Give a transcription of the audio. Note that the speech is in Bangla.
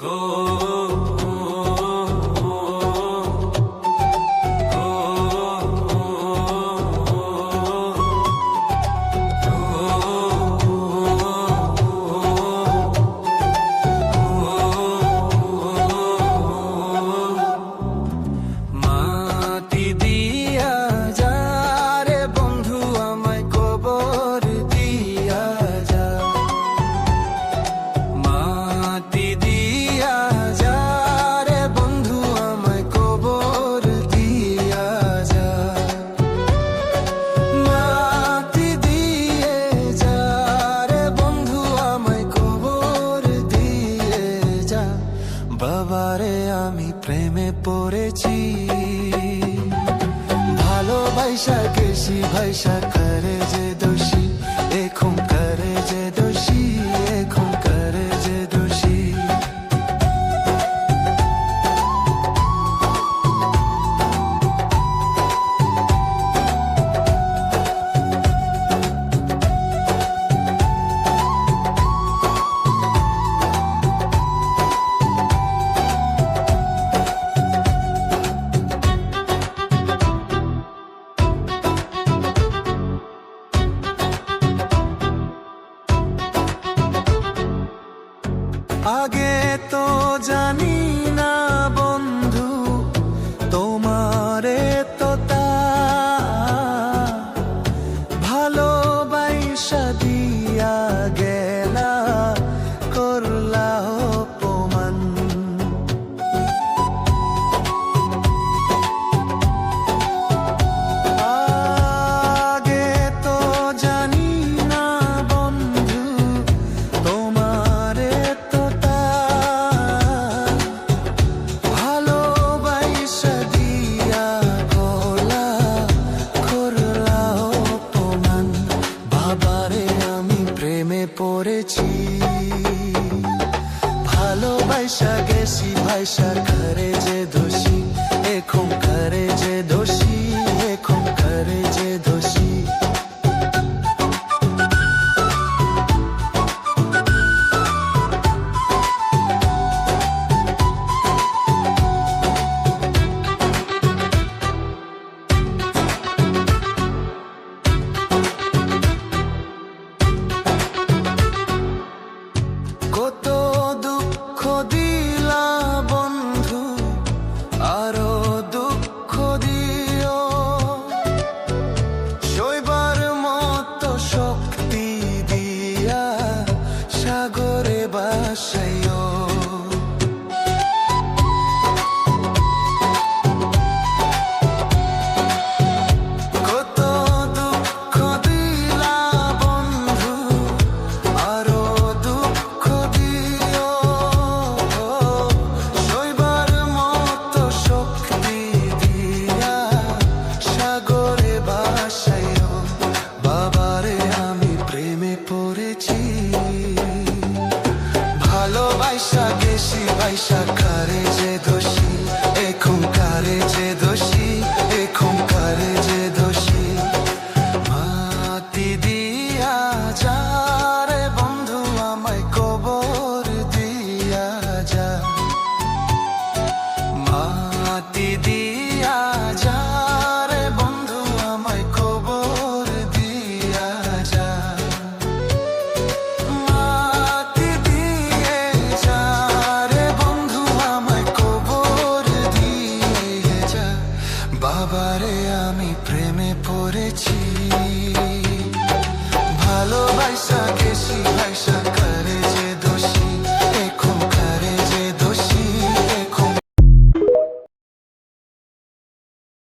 go. করেছি। ভালোবাসা কেসি ভাইসা করে যে দোষী। এখন আগে তো জানি প্রেমে পড়েছি। ভালোবাসা গেছি ভাইসা ঘরে যে দোষী। say বাবারে আমি প্রেমে পড়েছি।